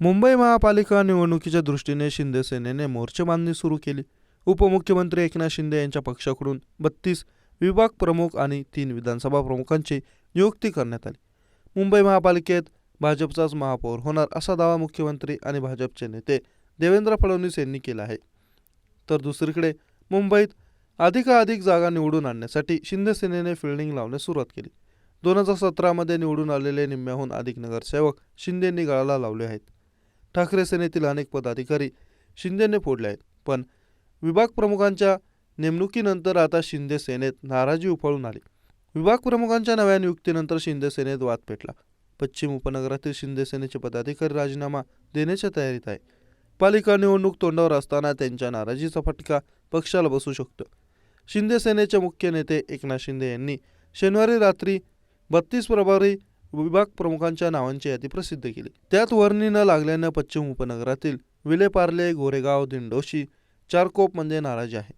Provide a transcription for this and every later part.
मुंबई महापालिका निवडणुकीच्या दृष्टीने शिंदे सेनेने मोर्चेबांधणी सुरू केली. उपमुख्यमंत्री एकनाथ शिंदे यांच्या पक्षाकडून बत्तीस विभाग प्रमुख आणि तीन विधानसभा प्रमुखांची नियुक्ती करण्यात आली. मुंबई महापालिकेत भाजपचाच महापौर होणार असा दावा मुख्यमंत्री आणि भाजपचे नेते देवेंद्र फडणवीस यांनी केला आहे. तर दुसरीकडे मुंबईत अधिकाधिक जागा निवडून आणण्यासाठी शिंदे सेनेने फिल्डिंग लावण्यास सुरुवात केली. दोन हजार सतरामध्ये निवडून आलेले निम्म्याहून अधिक नगरसेवक शिंदेंनी गळाला लावले आहेत. ठाकरे सेनेतील अनेक पदाधिकारी शिंदेने फोडले आहेत. पण विभाग प्रमुखांच्या नेमणुकीनंतर आता शिंदे सेनेत नाराजी उफाळून आली. विभाग प्रमुखांच्या नव्या नियुक्तीनंतर शिंदे सेनेत वाद पेटला. पश्चिम उपनगरातील शिंदे सेनेचे पदाधिकारी राजीनामा देण्याच्या तयारीत आहे पालिका निवडणूक तोंडावर असताना त्यांच्या नाराजीचा फटका पक्षाला बसू शकतो. शिंदे सेनेचे मुख्य नेते एकनाथ शिंदे यांनी शनिवारी रात्री बत्तीस प्रभारी विभाग प्रमुखांच्या नावांची यादी प्रसिद्ध केली. त्यात वर्णी न लागल्यानं पश्चिम उपनगरातील विलेपार्ले गोरेगाव दिंडोशी चारकोप म्हणजे नाराजी आहे.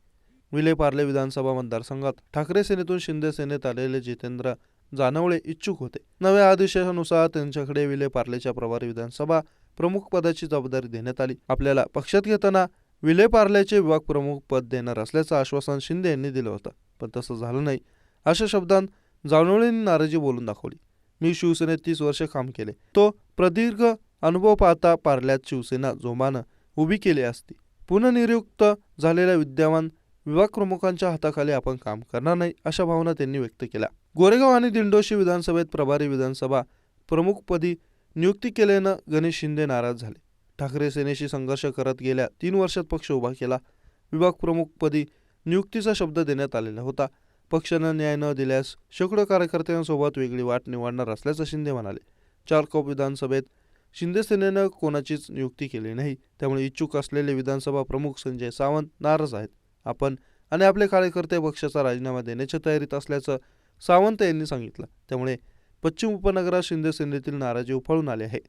विलेपार्ले विधानसभा मतदारसंघात ठाकरे सेनेतून शिंदे सेनेत आलेले जितेंद्र जानवळे इच्छुक होते. नव्या आदेशानुसार त्यांच्याकडे विलेपार्लेच्या प्रभारी विधानसभा प्रमुख पदाची जबाबदारी देण्यात आली. आपल्याला पक्षात घेताना विलेपार्ल्याचे विभाग प्रमुख पद देणार असल्याचं आश्वासन शिंदे यांनी दिलं होतं. पण तसं झालं नाही. अशा शब्दांत जानवळेंनी नाराजी बोलून दाखवली. मी शिवसेनेत तीस वर्ष काम केले. तो प्रदीर्घ अनुभव पाहता पार्ल्यात शिवसेना जोमानं उभी केली असती. पुनर्नियुक्त झालेल्या विद्यमान विभाग प्रमुखांच्या हाताखाली आपण काम करणार नाही अशा भावना त्यांनी व्यक्त केल्या. गोरेगाव आणि दिंडोशी विधानसभेत प्रभारी विधानसभा प्रमुखपदी नियुक्ती केल्यानं गणेश शिंदे नाराज झाले. ठाकरे सेनेशी संघर्ष करत गेल्या तीन वर्षात पक्ष उभा केला. विभाग प्रमुखपदी नियुक्तीचा शब्द देण्यात आलेला होता. पक्षानं न्याय न दिल्यास शेकडो कार्यकर्त्यांसोबत वेगळी वाट निवडणार असल्याचं शिंदे म्हणाले. चारकोप विधानसभेत शिंदे सेनेनं कोणाचीच नियुक्ती केली नाही. त्यामुळे इच्छुक असलेले विधानसभा प्रमुख संजय सावंत नाराज आहेत. आपण आणि आपले कार्यकर्ते पक्षाचा राजीनामा देण्याच्या तयारीत असल्याचं सावंत यांनी सांगितलं. त्यामुळे पश्चिम उपनगरात शिंदे सेनेतील नाराजी उफाळून आली आहे.